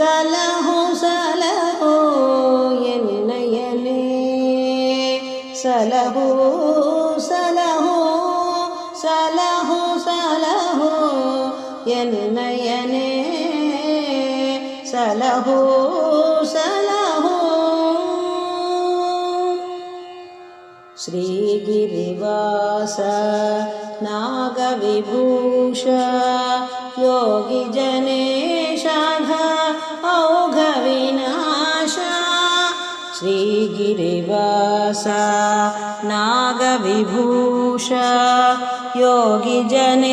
சலஹோ சலஹோ என்னையனே சலஹோ சலஹோ சலஹோ சலஹோ என்னையனே சலஹோ சலஹோ. ஸ்ரீகிரிவாச நாகவிபூஷ யோகி ஜனே श्रीगिरिवास नागविभूष योगिजनेशाघ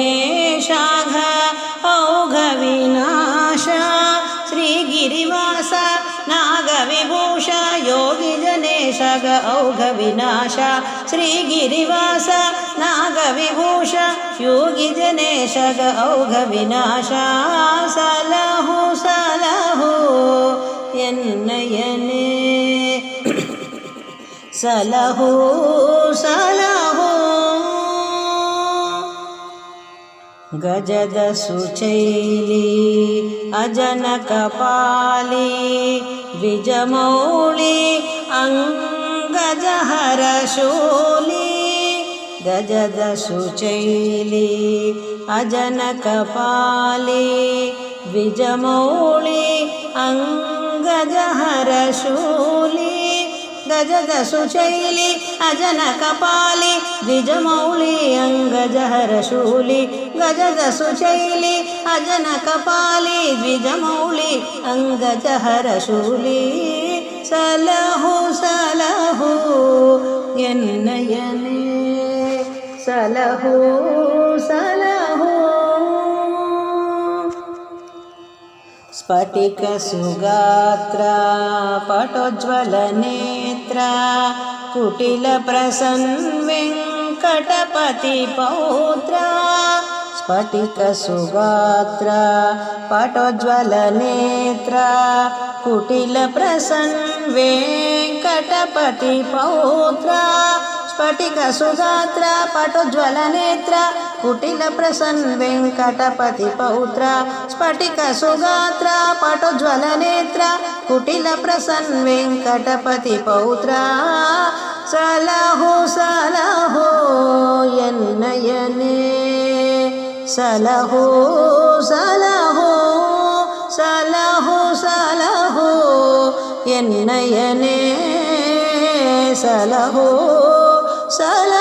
औघविनाश श्रीगिरिवास नागविभूष योगिजनेशघ औघविनाश श्रीगिरिवास नागविभूष योगिजनेशघ औघविनाश सलहु सलहु ಎನ್ನಯನೇ সালাহো সালাহো। গজদ সুচৈলি অজন কপালি বিজমৌলি অঙ্গজহর শোলি। গজদ সুচৈলি অজন কপালি বিজমৌলি অঙ্গজহর শোলি। गजदसुशैली अजनकपाली द्विजमौली अङ्गजहरशूली गजदसुशैली अजनकपाली द्विजमौली अङ्गजहरशूली सलहु सलहु ಎನ್ನಯನೇ ಸಲಹೋ స్ఫటికసుగాత్ర పటోజ్వలనేత్ర కుటిలప్రసన్ వెంకటపతి పౌత్ర. స్ఫటికసుగాత్ర స్ఫటిక సుగాత్ర పటుజ్వల నేత్ర కుటిల ప్రసన్ వెంకటపతి పౌత్ర. స్ఫటిక సుగాత్ర పటుజ్వల నేత్ర కుటిల ప్రసన్ వెంకటపతి పౌత్ర. సలహో సలహో ఎన్నయనే సలహో సలహో సలహో సలహో ఎన్నయనే సలహో la